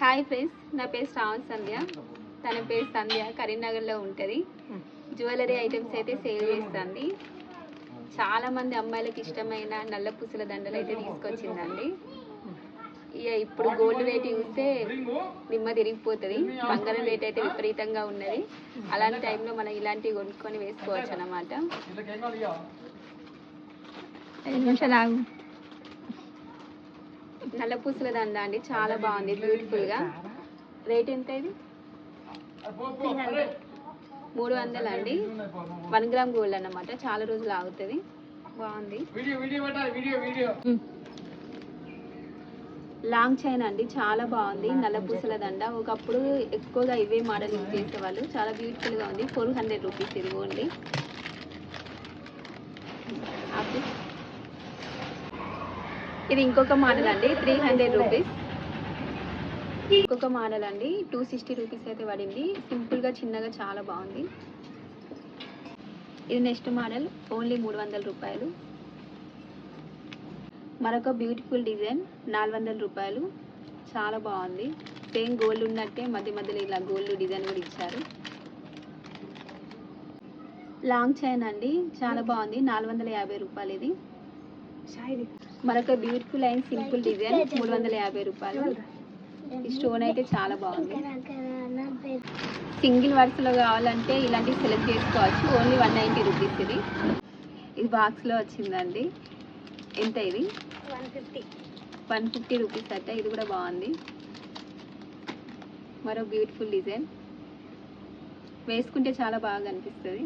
Hi friends నా పేరు శ్రావణ్ సంధ్య. తన పేరు సంధ్య కరీంనగర్లో ఉంటుంది. జ్యువెలరీ ఐటమ్స్ అయితే సేల్ చేస్తుంది. చాలా మంది అమ్మాయిలకు ఇష్టమైన నల్ల పూసల దండలు అయితే తీసుకొచ్చిందండి. ఇక ఇప్పుడు గోల్డ్ రేట్ చూస్తే నిమ్మ తిరిగిపోతుంది. బంగారం రేట్ అయితే విపరీతంగా ఉన్నది. అలాంటి టైంలో మనం ఇలాంటివి కొనుక్కొని వేసుకోవచ్చు అన్నమాట. ఐదు నిమిషాలు ఆగు. నల్ల పూసల దండ అండి. చాలా బాగుంది. బ్యూటిఫుల్గా రేట్ ఎంత ఇది? మూడు వందలు అండి. వన్ గ్రామ్ గోల్డ్ అన్నమాట. చాలా రోజులు ఆగుతుంది. బాగుంది. లాంగ్ చైన్ అండి. చాలా బాగుంది. నల్ల పూసల దండ ఒకప్పుడు ఎక్కువగా ఇవే మోడల్ యూజ్ చేసేవాళ్ళు. చాలా beautiful గా ఉంది. ఫోర్ హండ్రెడ్ రూపీస్ ఇదిగోండి. ఆపు. ఇది ఇంకొక మోడల్ అండి త్రీ హండ్రెడ్ రూపీస్ ఇంకొక మోడల్ అండి టూ సిక్స్టీ రూపీస్ అయితే పడింది. సింపుల్గా చిన్నగా చాలా బాగుంది. ఇది నెక్స్ట్ మోడల్ ఓన్లీ మూడు వందల రూపాయలు. మరొక బ్యూటిఫుల్ డిజైన్ నాలుగు వందల రూపాయలు. చాలా బాగుంది. సేమ్ గోల్డ్ ఉన్నట్టే మధ్య మధ్యలో ఇలా గోల్డ్ డిజైన్ కూడా ఇచ్చారు. లాంగ్ చైన్ అండి చాలా బాగుంది. నాలుగు వందల యాభై రూపాయలు ఇది. మరొక బ్యూటిఫుల్ అండ్ సింపుల్ డిజైన్ మూడు వందల యాభై రూపాయలు. ఈ స్టోన్ అయితే చాలా బాగుంది. సింగిల్ వర్క్స్లో కావాలంటే ఇలాంటివి సెలెక్ట్ చేసుకోవచ్చు. ఓన్లీ వన్ నైంటీ రూపీస్ ఇది. ఇది బాక్స్లో వచ్చిందండి. ఎంత ఇది? One fifty. One fifty rupees అట్ట ఇది కూడా బాగుంది. మరో బ్యూటిఫుల్ డిజైన్ వేసుకుంటే చాలా బాగా అనిపిస్తుంది.